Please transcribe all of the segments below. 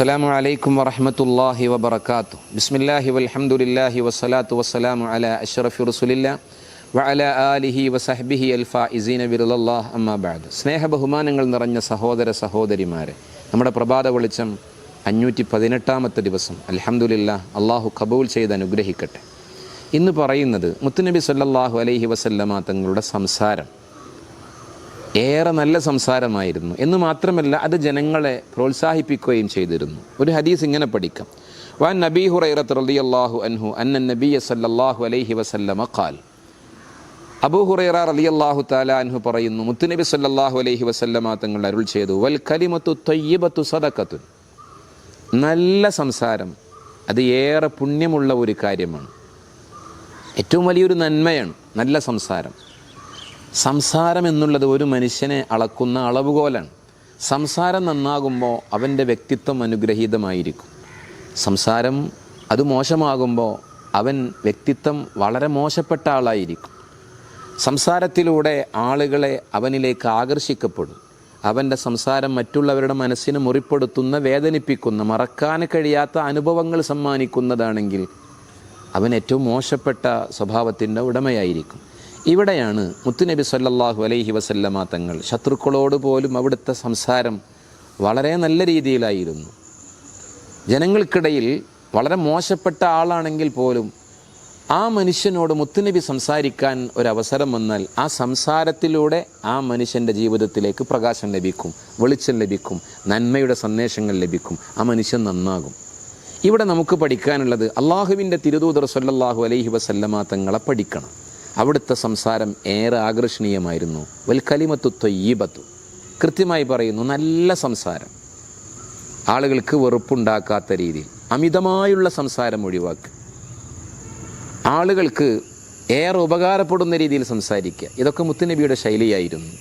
അസ്സാം അലൈക്കും വറഹമത്തല്ലാഹി വബർക്കാത്തു ബിസ്മില്ലാഹി വലഹമുല്ലാഹി വസ്സലാത്തു വസ്സലാമു അല അഷറഫി റസുലില്ല വഅല ആലിഹി വസഹബിഹി അൽഫ ഇസീന ബിറുലല്ലാഹ് അമ്മാബാദ് സ്നേഹ ബഹുമാനങ്ങൾ നിറഞ്ഞ സഹോദര സഹോദരിമാരെ നമ്മുടെ പ്രഭാത വെളിച്ചം അഞ്ഞൂറ്റി പതിനെട്ടാമത്തെ ദിവസം. അലഹമുല്ല അള്ളാഹു കബൂൽ ചെയ്ത് അനുഗ്രഹിക്കട്ടെ. ഇന്ന് പറയുന്നത് മുത്തുനബി സല്ലാഹു അലൈഹി വസല്ലമ തങ്ങളുടെ സംസാരം. ഏറെ നല്ല സംസാരമായിരുന്നു. എന്ന് മാത്രമല്ല അത് ജനങ്ങളെ പ്രോത്സാഹിപ്പിക്കുകയും ചെയ്തിരുന്നു. ഒരു ഹദീസ് ഇങ്ങനെ പഠിക്കാം. വാൻ നബി ഹുറൈറത്ത് റലി അള്ളാഹു അൻഹു അന്ന നബിയ സല്ലല്ലാഹു അലൈഹി വസല്ലമ ഖാൽ. അബൂ ഹുറൈറ റലി അള്ളാഹു താല അൻഹു പറയുന്നു മുത്തുനബി സല്ലാഹു അലൈഹി വസല്ലമ തങ്ങൾ അരുൾ ചെയ്തു വൽ കലിമത്തു തയ്യിബത്തു സദക്കത്തു നല്ല സംസാരം. അത് ഏറെ പുണ്യമുള്ള ഒരു കാര്യമാണ്. ഏറ്റവും വലിയൊരു നന്മയാണ് നല്ല സംസാരം. സംസാരം എന്നുള്ളത് ഒരു മനുഷ്യനെ അളക്കുന്ന അളവുകോലാണ്. സംസാരം നന്നാകുമ്പോൾ അവന്റെ വ്യക്തിത്വം അനുഗ്രഹീതമായിരിക്കും. സംസാരം അത് മോശമാകുമ്പോൾ അവൻ വ്യക്തിത്വം വളരെ മോശപ്പെട്ട ആളായിരിക്കും. സംസാരത്തിലൂടെ ആളുകളെ അവനിലേക്ക് ആകർഷിക്കപ്പെടും. അവന്റെ സംസാരം മറ്റുള്ളവരുടെ മനസ്സിന് മുറിപ്പെടുത്തുന്ന വേദനിപ്പിക്കുന്ന മറക്കാൻ കഴിയാത്ത അനുഭവങ്ങൾ സമ്മാനിക്കുന്നതാണെങ്കിൽ അവൻ ഏറ്റവും മോശപ്പെട്ട സ്വഭാവത്തിന്റെ ഉടമയായിരിക്കും. ഇവിടെയാണ് മുത്തുനബി സല്ലല്ലാഹു അലൈഹി വസല്ലമ തങ്ങൾ ശത്രുക്കളോട് പോലും അവിടുത്തെ സംസാരം വളരെ നല്ല രീതിയിലായിരുന്നു. ജനങ്ങൾക്കിടയിൽ വളരെ മോശപ്പെട്ട ആളാണെങ്കിൽ പോലും ആ മനുഷ്യനോട് മുത്തുനബി സംസാരിക്കാൻ ഒരവസരം വന്നാൽ ആ സംസാരത്തിലൂടെ ആ മനുഷ്യന്റെ ജീവിതത്തിലേക്ക് പ്രകാശം ലഭിക്കും വെളിച്ചം ലഭിക്കും നന്മയുടെ സന്ദേശങ്ങൾ ലഭിക്കും ആ മനുഷ്യൻ നന്നാകും. ഇവിടെ നമുക്ക് പഠിക്കാനുള്ളത് അള്ളാഹുവിന്റെ തിരുദൂതർ സല്ലല്ലാഹു അലൈഹി വസല്ലമ തങ്ങളെ പഠിക്കണം. അവിടുത്തെ സംസാരം ഏറെ ആകർഷണീയമായിരുന്നു. വൽക്കലിമത്തു തൊയ്യീബത്തു. കൃത്യമായി പറയുന്നു നല്ല സംസാരം. ആളുകൾക്ക് വെറുപ്പുണ്ടാക്കാത്ത രീതിയിൽ. അമിതമായുള്ള സംസാരം ഒഴിവാക്കുക. ആളുകൾക്ക് ഏറെ ഉപകാരപ്പെടുന്ന രീതിയിൽ സംസാരിക്കുക. ഇതൊക്കെ മുത്തുനബിയുടെ ശൈലിയായിരുന്നു.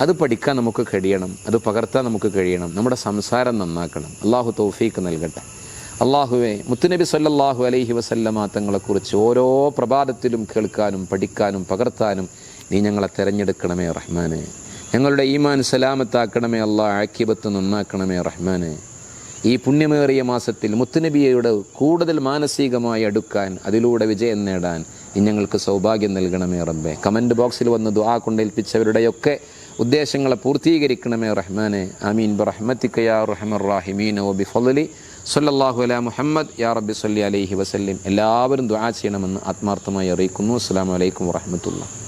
അത് പഠിക്കാൻ നമുക്ക് കഴിയണം അത് പകർത്താൻ നമുക്ക് കഴിയണം. നമ്മുടെ സംസാരം നന്നാക്കണം. അള്ളാഹു തൗഫീക്ക് നൽകട്ടെ. അള്ളാഹുവെ മുത്തുനബി സല്ലാഹു അലൈഹി വസല്ലമ തങ്ങളെക്കുറിച്ച് ഓരോ പ്രഭാതത്തിലും കേൾക്കാനും പഠിക്കാനും പകർത്താനും നീ ഞങ്ങളെ തിരഞ്ഞെടുക്കണമേ റഹ്മാനെ. ഞങ്ങളുടെ ഈമാൻ സലാമത്താക്കണമേ അള്ളാഹ് ആക്കിബത്ത് നന്നാക്കണമേ റഹ്മാനെ. ഈ പുണ്യമേറിയ മാസത്തിൽ മുത്തുനബിയയുടെ കൂടുതൽ മാനസികമായി അടുക്കാൻ അതിലൂടെ വിജയം നേടാൻ നീ ഞങ്ങൾക്ക് സൗഭാഗ്യം നൽകണമേ റബ്ബെ. കമന്റ് ബോക്സിൽ വന്ന് ദുആ കൊണ്ടേൽപ്പിച്ചവരുടെയൊക്കെ ഉദ്ദേശങ്ങളെ പൂർത്തീകരിക്കണമേ റഹ്മാനെ. ആമീൻ. ബറഹ്മത്തിക്കയാ റഹ്മർ റാഹിമീൻ. ഓ ബി ഫലി സല്ലല്ലാഹു അലാ മുഹമ്മദ് യാ റബ്ബി സല്ലി അലൈഹി വസല്ലിം. എല്ലാവരും ദുആ ചെയ്യണമെന്ന് ആത്മാർത്ഥമായി അറിയിക്കുന്നു. അസ്സലാമു അലൈക്കും വറഹ്മത്തുള്ളാഹി.